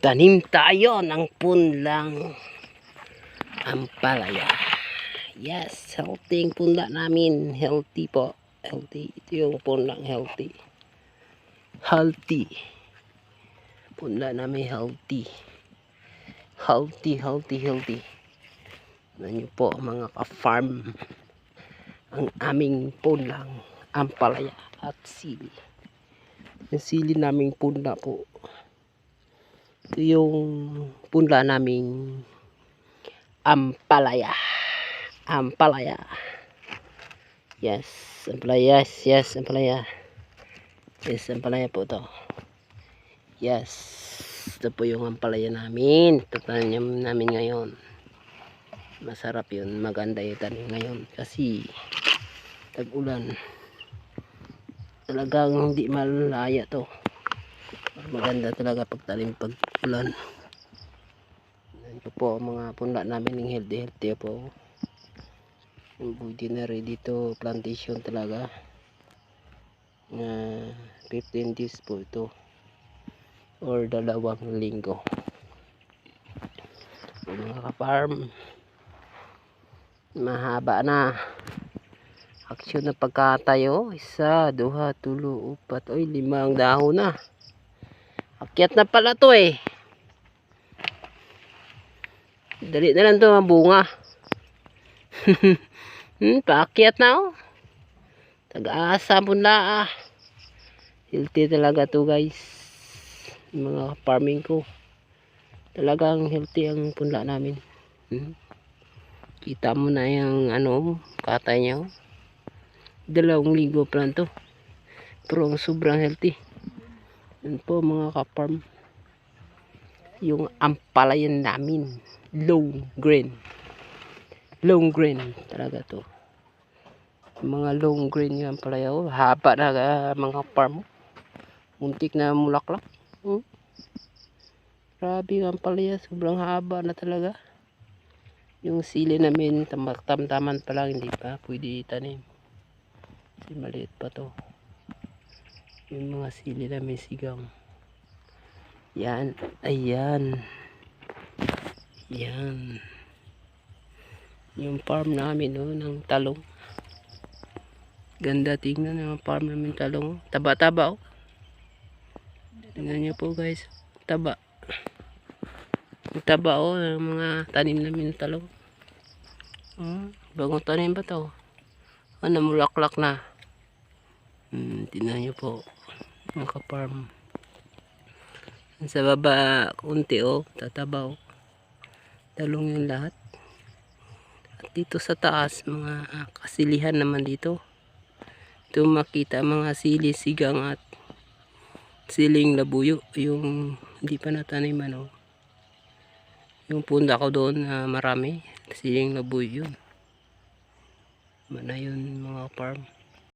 Magtanim tayo ng punlang ampalaya. Yes, healthy ang punla namin. Healthy po. Healthy. Ito yung punlang healthy. Healthy. Punla namin healthy. Healthy, healthy, healthy. Ano nyo po mga ka-farm. Ang aming punlang ampalaya at sili. Yung sili naming punla po. Yung punla naming ampalaya. Ampalaya. Yes, ampalaya. Yes, yes, ampalaya. Yes, ampalaya po to. Yes. Ito po yung ampalaya namin. Ito tanim namin ngayon. Masarap yun. Maganda yung tanim ngayon. Kasi tag-ulan. Talagang hindi malaya to. Maganda talaga pagtanim pag ulan. Ito po mga punla namin ng healthy healthy po. Yung buti na rin dito plantation talaga. Na 15 days po ito. Or dalawang linggo. Mga ka-farm. Mahaba na. Aksyon na pagkatayo. Isa, duha, tulo, upat. Oy, limang dahon na. Akyat na pala to eh. Dali na lang to mga bunga. hmm, paakyat na oh. Tag-asa po na ah. Healthy talaga to guys. Mga farming ko. Talagang healthy ang punla namin. Hmm. Kita mo na yung ano, katay niya oh. Dalawang linggo pa lang to. Pero ang sobrang healthy. Yan po mga ka-farm. Yung ampalayan namin. Long grain. Long grain talaga to. Mga long grain yung ampalaya. Oh, haba na ah, mga farm. Muntik na mulaklak. Hmm? Grabe yung ampalaya. Sobrang haba na talaga. Yung sili namin, tam- tamtaman pa lang, hindi pa pwede itanim. Kasi maliit pa to. Yung mga sili namin sigang. Yan. Ayan. Yan. Yung farm namin, no, ng talong. Ganda tingnan yung farm namin talong. oh. Taba-taba, oh. Tingnan niyo po, guys. Taba. Yung taba, oh, ng mga tanim namin ng talong. Hmm, bagong tanim ba to? Ah, namulaklak na. Hmm, tingnan niyo po. Mga farm Sa baba, oh. Tataba, oh. Talong yung lahat. At dito sa taas, mga kasilihan naman dito. Ito makita mga sili, sigang at siling labuyo. Yung hindi pa nataniman, oh. Yung punda ko doon na marami. Siling labuyo yun. Mana yun mga farm.